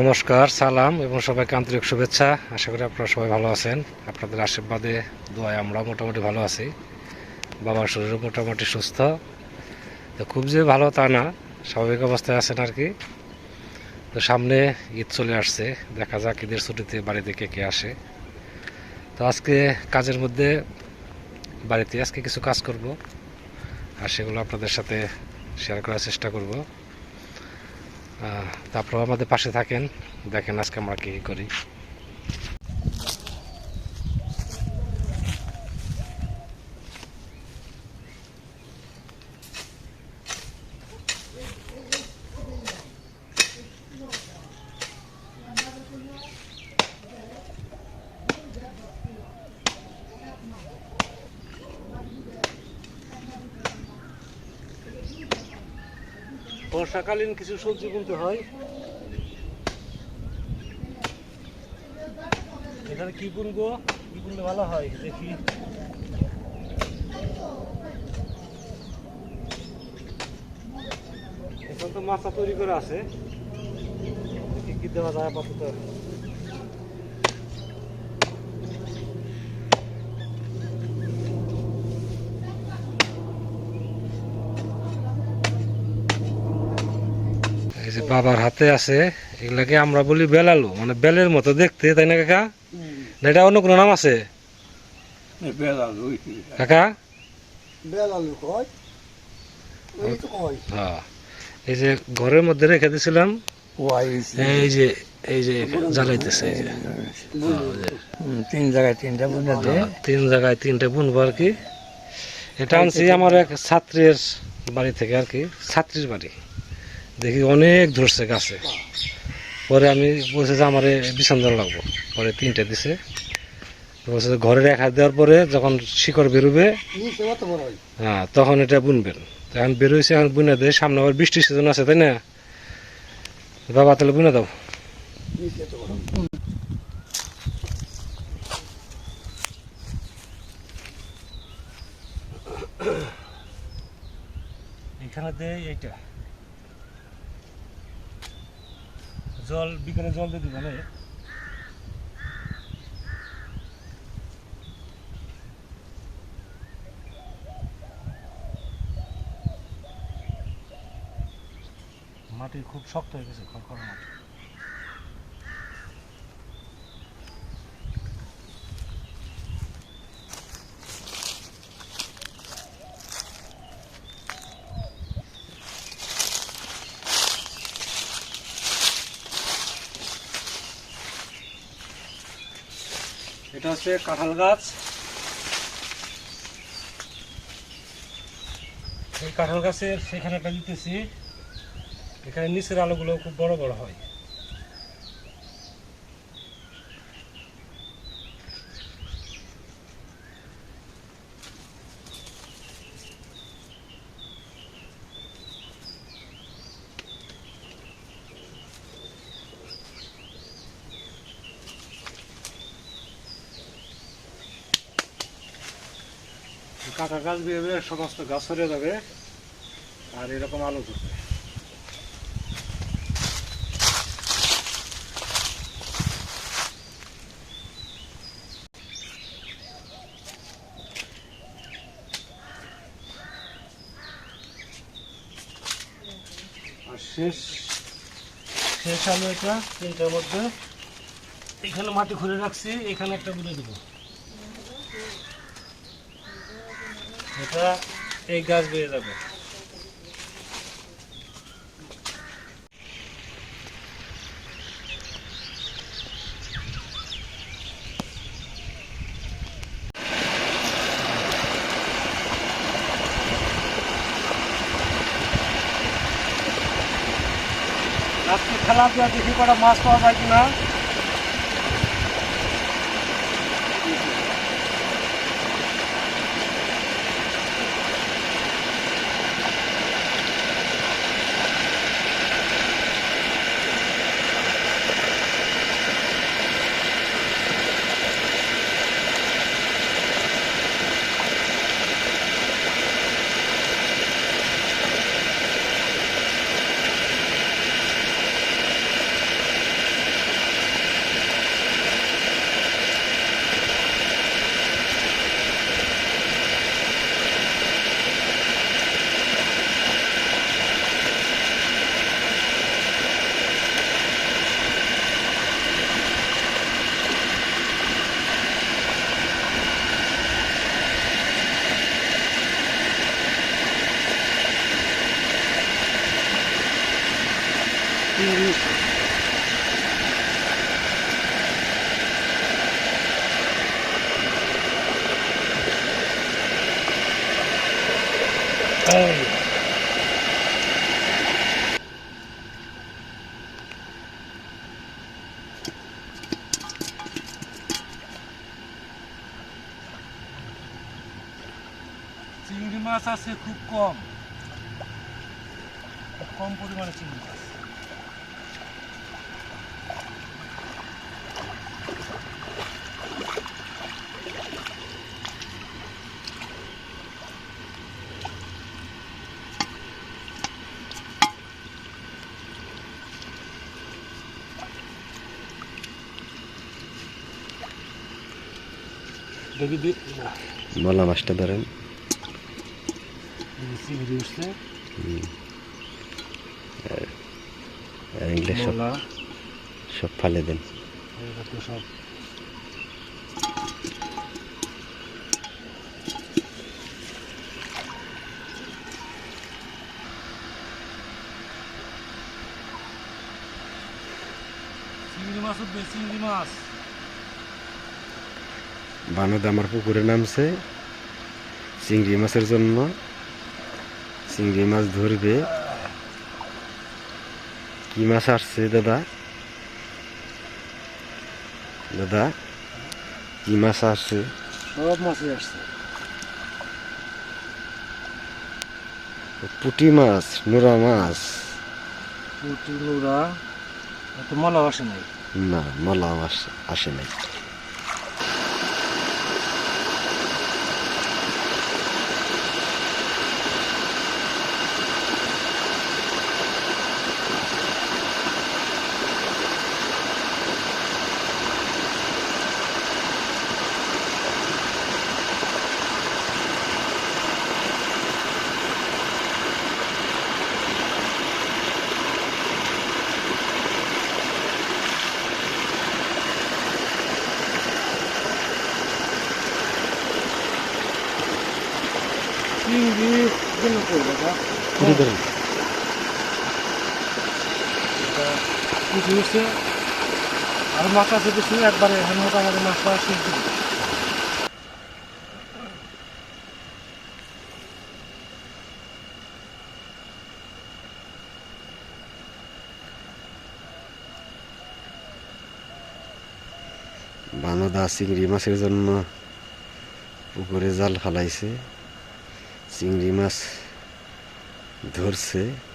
নমস্কার, সালাম এবং সবাইকে আন্তরিক শুভেচ্ছা। আশা করি আপনারা সবাই ভালো আছেন। আপনাদের আশীর্বাদে, দোয়ায় আমরা মোটামুটি ভালো আছি। বাবার শরীরও মোটামুটি সুস্থ। তো খুব যে ভালো তা না, স্বাভাবিক অবস্থায় আছেন আর কি। তো সামনে ঈদ চলে আসছে, দেখা যাক ঈদের ছুটিতে বাড়িতে কে কে আসে। তো আজকে কাজের মধ্যে বাড়িতে আজকে কিছু কাজ করব, আর সেগুলো আপনাদের সাথে শেয়ার করার চেষ্টা করব। তারপর আমাদের পাশে থাকেন দেখেন আজকে আমরা কি করি। বর্ষাকালীন কিছু সবজি কিনতে হয়। এখানে কি কিনবো? কি কিনলে ভালো হয়? দেখি। এখন তো মাছা তৈরি করে আছে। কি দেওয়া যায় আপাতত। বাবার হাতে আছে এগুলাকে আমরা বলি বেলালু। মানে বেলের মতো দেখতে তাই না কাকা? না এটা অন্য কোনো নাম আছে? কাকা? হ্যাঁ। এই যে ঘরের মধ্যে রেখে দিয়েছিলাম এই যে। এই যে জ্বালাইতেছে এই যে। তিন জায়গায় তিনটা বুনে দে। হ্যাঁ, তিন জায়গায় তিনটে বুনবো আর কি। এটা আনছি আমার এক ছাত্রের বাড়ি থেকে আর কি ছাত্রীর বাড়ি। দেখি অনেক ধরছে গাছে। পরে আমি বলছে যে আমার বিছান্দন লাগবো। পরে তিনটে দিছে। বলছে ঘরে রেখা দেওয়ার পরে যখন শিকড় বেরোবে, হয়, তখন এটা বুনবেন। এখন বেরোইছে, এখন বুনে দেয় সামনে আবার বৃষ্টির সিজন আছে, তাই না? বাবা, তাহলে বুনে দাও। এখানে দেয় এইটা। জল বিকেলে জল দিতে পারে মাটি খুব শক্ত হয়ে গেছে খড়খড় মাটি। এটা হচ্ছে কাঁঠাল গাছ। এই কাঁঠাল গাছের সেখানে একটা দিতেছি। এখানে নিচের আলোগুলো খুব বড় বড় হয়। কাঁঠাল গাছ বেয়ে বেয়ে সমস্ত গাছ সরে যাবে আর এরকম আলো ধরবে। আর শেষ শেষ আলো এটা তিনটার মধ্যে। এখানে মাটি খুলে রাখছি, এখানে একটা বুঝে দেবো। এটা এই গাছ বেয়ে যাবে আজকে খেলা দেওয়া দেখি কটা মাছ পাওয়া যায় কিনা に。Oh. চিংড়ি মাছ আছে খুব কম দেখি দি- মলা মাছটা ধরেন দেখি চিংড়ি উঠছে এগুলো সব মোলা সব ফালে দেন এগুলো তো সব চিংড়ি মাছ উঠবে চিংড়ি মাছ বানদ আমার পুকুরে নামছে। চিংড়ি মাছের জন্য। চিংড়ি মাছ ধরবে। কি মাছ আসছে দাদা? দাদা কি মাছ আসছে? সব মাছই আসছে। পুটি মাছ নোরা মাছ। পুটি লোড়া এত মলা আসে নাই। না মলা মাছ আসে নাই চিংড়ি কেন করব পুঁটি ধরেন আর মাছ আছে কিছু একবারে মাছটা শেষ বানদা চিংড়ি মাছের জন্য পুকুরে জাল ফালাইছে। চিংড়ি মাছ ধরছে একটু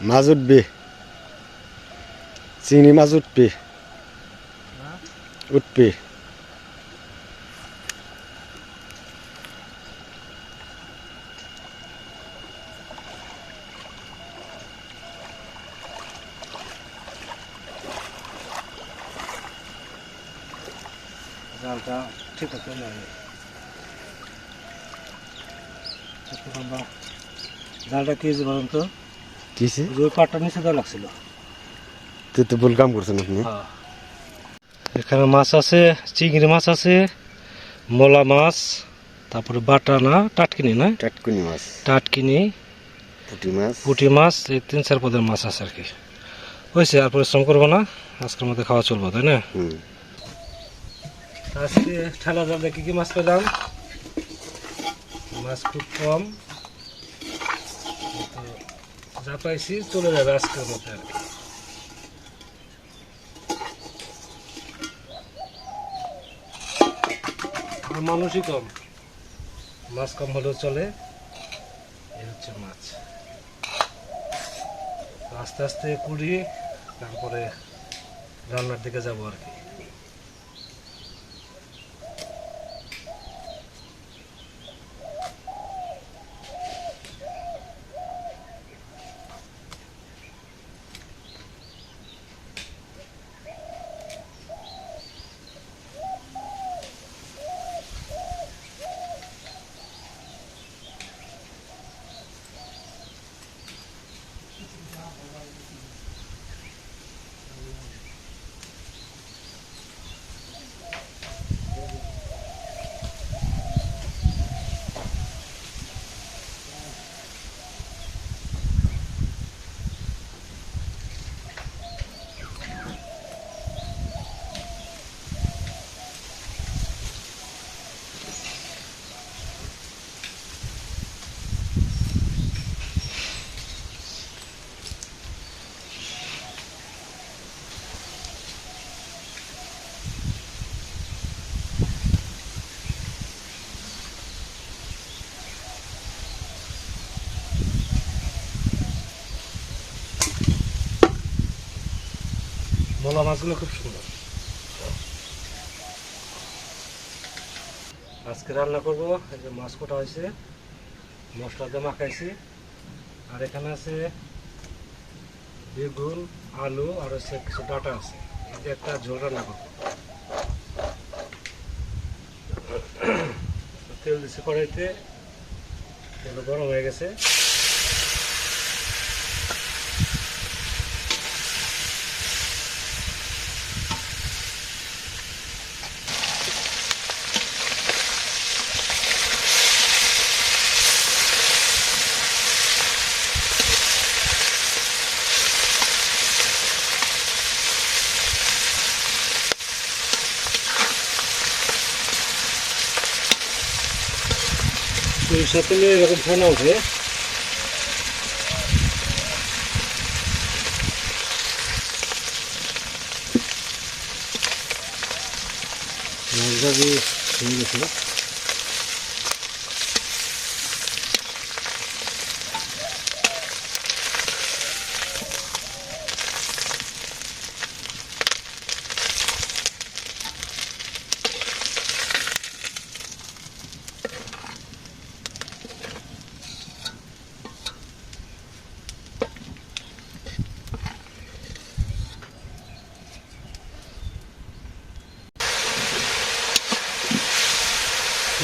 মাছ উঠবে চিংড়ি মাছ উঠবে হ্যাঁ? উঠবে জালটা ঠিক আছে না একটু লম্বা জালটা কি হয়েছে বলুন তো? কিসে ওই পাটটা নিচে দেওয়া লাগছিল। তুই তো ভুল কাম করছেন আপনি। এখানে মাছ আছে চিংড়ি মাছ আছে মোলা মাছ তারপরে বাটা না টাটকিনি না? টাটকুনি মাছ। টাটকিনি পুঁটি মাছ। পুঁটি মাছ এই তিন চার পদের মাছ আছে আর কি। হয়েছে আর পরিশ্রম করব না আজকের মধ্যে খাওয়া চলবো তাই না? আজকে ঠেলা জাল দেখি কি মাছ পেলাম? মাছ খুব কম। যা পাইছি চলে যাবে আজকের মধ্যে আর কি। মানুষই কম। মাছ কম হলেও চলে। এই হচ্ছে মাছ। আস্তে আস্তে কুড়ি, তারপরে রান্নার দিকে যাব আর কি। মোলা মাছগুলো খুব সুন্দর। আজকে রান্না করব মাছ কোটা হয়েছে, মশলা দিয়ে মাখাইছি। আর এখানে আছে বেগুন, আলু, আর হচ্ছে কিছু ডাটা আছে। যে একটা ঝোল রান্না করব। তেল দিচ্ছি কড়াইতে, তেল গরম হয়ে গেছে। এর সাথে নিয়ে এরকম ফেনা উঠে মাছটা হয়ে গেছে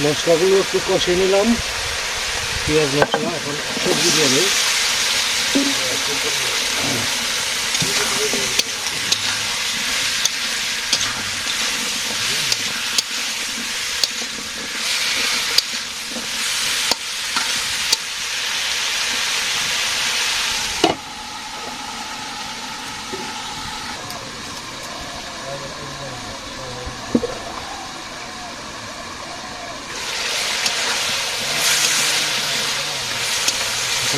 মশলাগুলো একটু কষিয়ে নিলাম। পেঁয়াজ মশলা এখন সবজি দিয়ে নেই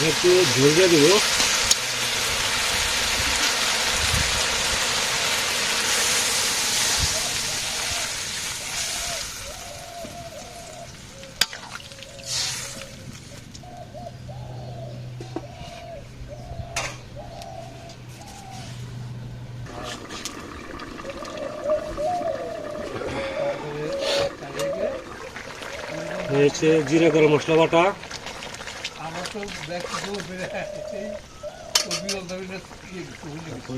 এখানে একটু ঝোল দিয়ে হয়েছে জিরা গরম মশলা বাটা।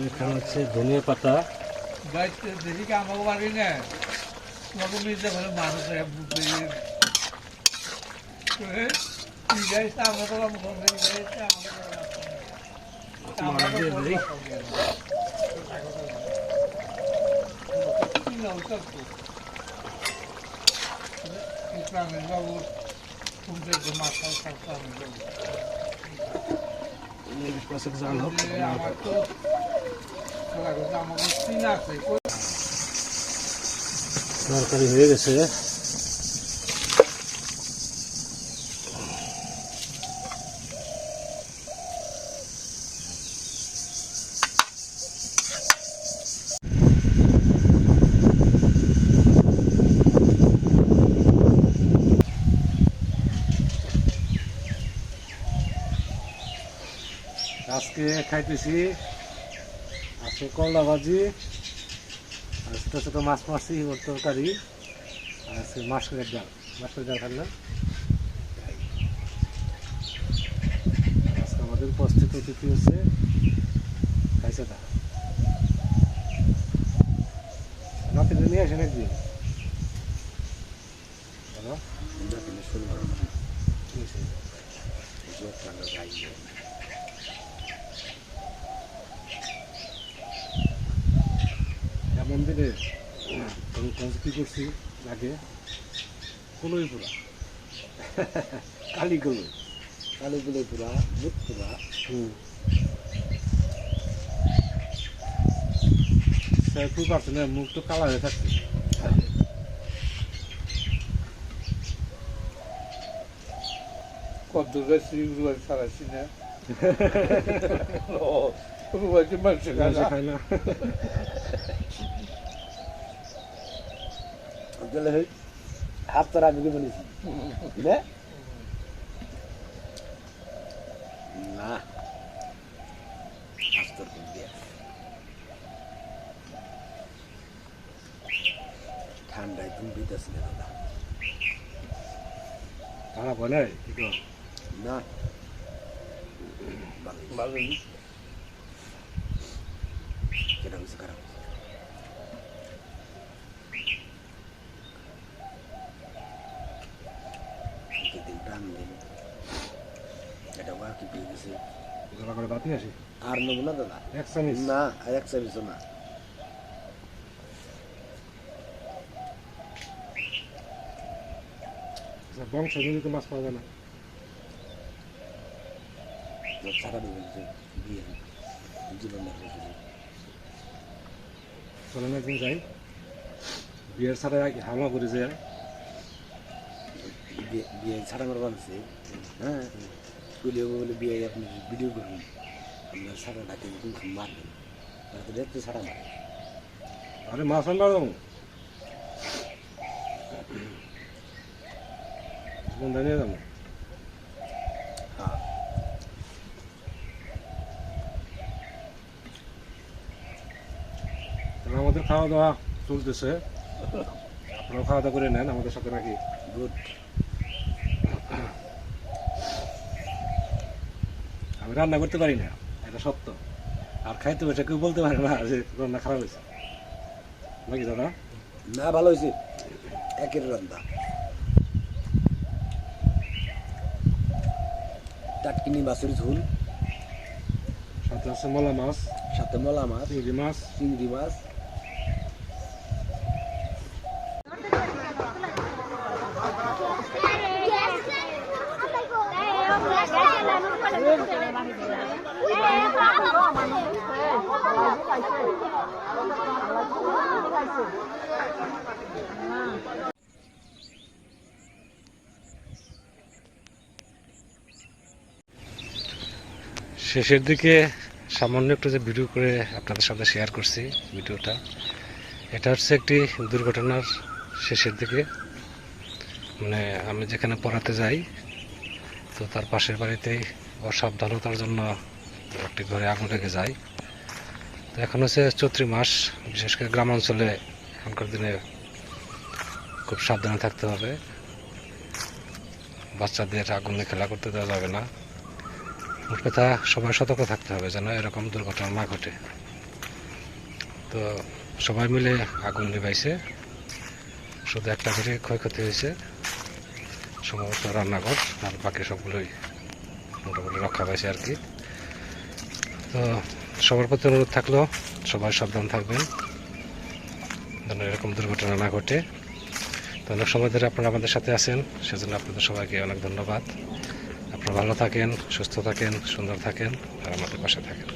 এখানে হচ্ছে ধনিয়া পাতা। গাইতে দেখি কি আমাকে পারি না তোমাকে মিলতে পারে মানুষ তুই যাইস আমরা তো তরকারি হয়ে গেছে আজকে খাইতেছি। আছে করলা ভাজি আর ছোটো ছোটো মাছ মাছি ওর তরকারি আর আছে মাছের ডাল। মাছের ডাল খান না? আজকে আমাদের উপস্থিত অতিথি হচ্ছে খাইছে তা নাতিটা নিয়ে আসেন একদিন। বলো। কি হয়েছে? দিনে তখন কি করছি? আগে কলই পুরা কালি কলই কালি কলই পুরা। মুখ পুরা ফুল পারছে না মুখ তো কালা হয়ে থাকছে। কত গাছি রুয়ার সারাছি না? রুয়াকে মানুষ খায় না। তাহলে হই হাত তোর আমি কি বলেছি না। হাত তোর ঠান্ডায় তুমি বিদেশ না দাদা। তারা বলে না। ভালো কেন কিছু এটা বা কি পেয়ে করে বাদ নিয়ে আর নেব না দাদা। এক চামিচ না এক সার্ভিস না। আচ্ছা, বংশ জমিতে মাছ পাওয়া যায় না? ছাড়া বিয়ে জীবন চলেন একদিন যাই। বিয়ের ছাড়া হামলা করে যে বিয়ে বিয়ে ছাড়া আমার বানছে হ্যাঁ। ভিডিও বলে বিয়ে আপনি ভিডিও করুন আপনার ছাড়া ডাকে মারবেন তাহলে তো দেখতে ছাড়া মারে আরে মাছ যাব বন্ধা নিয়ে যাব? হ্যাঁ। আমাদের খাওয়া দাওয়া চলতেছে। আপনারাও খাওয়া দাওয়া করে নেন আমাদের সাথে নাকি? গুড আমি রান্না করতে পারি না এটা সত্য। আর খাইতে বসে কেউ বলতে পারে না যে রান্না খারাপ হয়েছে। নাকি দাদা? না ভালো হয়েছে। একের রান্না টাটকিনি মাছের ঝোল। সাথে আছে মলা মাছ। সাথে মলা মাছ। চিংড়ি মাছ। চিংড়ি মাছ। শেষের দিকে সামান্য একটু যে ভিডিও করে আপনাদের সাথে শেয়ার করছি ভিডিওটা এটা হচ্ছে একটি দুর্ঘটনার শেষের দিকে। মানে আমি যেখানে পড়াতে যাই, তো তার পাশের বাড়িতেই অসাবধানতার জন্য একটি ঘরে আগুন লেগে যায়। তো এখন হচ্ছে চৈত্রি মাস, বিশেষ করে গ্রাম অঞ্চলে এখনকার দিনে খুব সাবধানে থাকতে হবে। বাচ্চাদের আগুনে খেলা করতে দেওয়া যাবে না। কথা সবাই সতর্ক থাকতে হবে যেন এরকম দুর্ঘটনা না ঘটে। তো সবাই মিলে আগুন নিভাইছে। শুধু একটা ঘরে ক্ষয়ক্ষতি হয়েছে। সম্ভবত রান্নাঘর আর বাকি সবগুলোই মোটামুটি রক্ষা পাইছে আর কি। তো সবার প্রতি অনুরোধ থাকল, সবাই সাবধান থাকবেন, যেন এরকম দুর্ঘটনা না ঘটে। তো অনেক সময় ধরে আপনারা আমাদের সাথে আছেন, সেজন্য আপনাদের সবাইকে অনেক ধন্যবাদ। আপনারা ভালো থাকেন, সুস্থ থাকেন, সুন্দর থাকেন, আর আমাদের পাশে থাকেন।